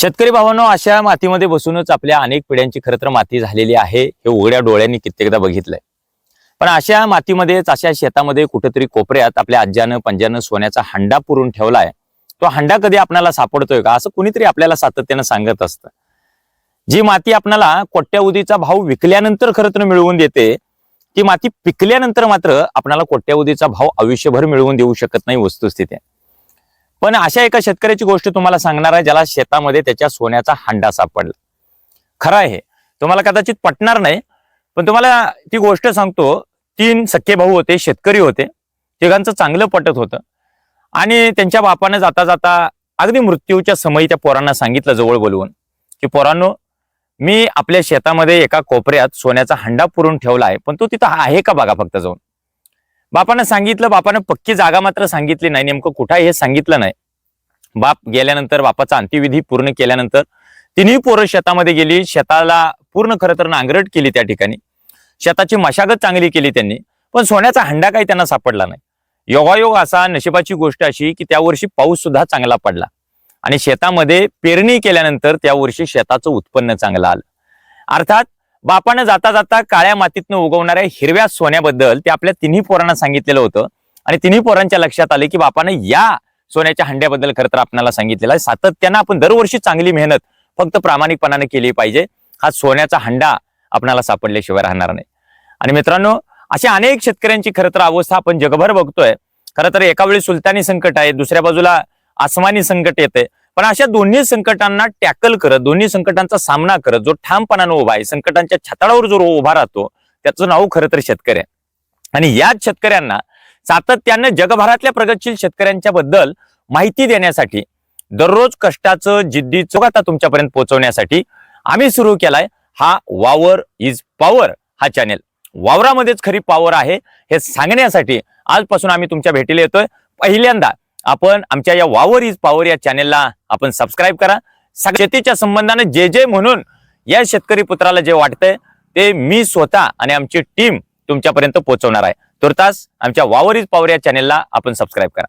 शेतकरी भावांनो अशा मातीमध्ये बसूनच आपल्या अनेक पिढ्यांची खरं तर माती झालेली आहे. हे उघड्या डोळ्यांनी कित्येकदा बघितलंय. पण अशा मातीमध्येच अशा शेतामध्ये कुठेतरी कोपऱ्यात आपल्या आज्यानं पंजानं सोन्याचा हंडा पुरून ठेवलाय. तो हंडा कधी आपल्याला सापडतोय का? असं कुणीतरी आपल्याला सातत्यानं सांगत असतं. जी माती आपल्याला कोट्यावधीचा भाव विकल्यानंतर खरं तर मिळवून देते ती माती पिकल्यानंतर मात्र आपल्याला कोट्यावधीचा भाव आयुष्यभर मिळवून देऊ शकत नाही वस्तुस्थिती पण अशा एका शेतकऱ्याची गोष्ट तुम्हाला सांगणार आहे ज्याला शेतामध्ये त्याच्या सोन्याचा हांडा सापडला. खरं आहे तुम्हाला कदाचित पटणार नाही पण तुम्हाला ती गोष्ट सांगतो तीन सख्खे भाऊ होते शेतकरी होते. तिघांचं चांगलं पटत होतं. आणि त्यांच्या बापानं जाता जाता अगदी मृत्यूच्या समयी त्या पोरांना सांगितलं जवळ बोलवून की पोरांनो मी आपल्या शेतामध्ये एका कोपऱ्यात सोन्याचा हंडा पुरून ठेवला आहे पण तो तिथं आहे का बघा फक्त जाऊन? बापानं सांगितलं बापानं पक्की जागा मात्र सांगितली नाही. नेमकं कुठं आहे हे सांगितलं नाही. बाप गेल्यानंतर बापाचा अंत्यविधी पूर्ण केल्यानंतर तिन्ही पोरं शेतामध्ये गेली. शेताला पूर्ण खरं तर नांगरट केली त्या ठिकाणी. शेताची मशागत चांगली केली त्यांनी. पण सोन्याचा हंडा काही त्यांना सापडला नाही. योगायोग असा नशिबाची गोष्ट अशी की त्या वर्षी पाऊस सुद्धा चांगला पडला. आणि शेतामध्ये पेरणी केल्यानंतर त्या वर्षी शेताचं उत्पन्न चांगलं आलं. अर्थात बापानं जाता जाता काळ्या मातीतनं उगवणाऱ्या हिरव्या सोन्याबद्दल ते आपल्या तिन्ही पोरांना सांगितलेलं होतं. आणि तिन्ही पोरांच्या लक्षात आले की बापानं या सोन्याच्या हंड्याबद्दल खरं तर आपल्याला सांगितलेलं आहे. सातत्यानं आपण दरवर्षी चांगली मेहनत फक्त प्रामाणिकपणाने केली पाहिजे. हा सोन्याचा हंडा आपणाला सापडल्याशिवाय राहणार नाही. आणि मित्रांनो अशा अनेक शेतकऱ्यांची खरं तर अवस्था आपण जगभर बघतोय. खरं तर एका वेळी सुलतानी संकट आहे दुसऱ्या बाजूला आसमानी संकट येते पण अशा दोन्ही संकटांना टॅकल करत दोन्ही संकटांचा सामना करत जो ठामपणानं उभा आहे संकटांच्या छताडावर जो उभा राहतो त्याचं नाव खरं तर शेतकरी आहे. आणि याच शेतकऱ्यांना सातत्यानं जगभरातल्या प्रगतशील शेतकऱ्यांच्या बद्दल माहिती देण्यासाठी दररोज कष्टाचं जिद्दी आता तुमच्यापर्यंत पोहोचवण्यासाठी आम्ही सुरू केलाय हा वावर इज पॉवर हा चॅनेल. वावरामध्येच खरी पॉवर आहे हे सांगण्यासाठी आजपासून आम्ही तुमच्या भेटीला येतोय. पहिल्यांदा आपण आमच्या या वावर इज पॉवर या चॅनेलला आपण सबस्क्राईब करा. शेतीच्या संबंधाने जे जे म्हणून या शेतकरी पुत्राला जे वाटतंय ते मी स्वतः आणि आमची टीम तुमच्यापर्यंत पोहोचवणार आहे. तुर्तास आमच्या वावर इज पॉवर या चॅनेलला आपण सबस्क्राईब करा.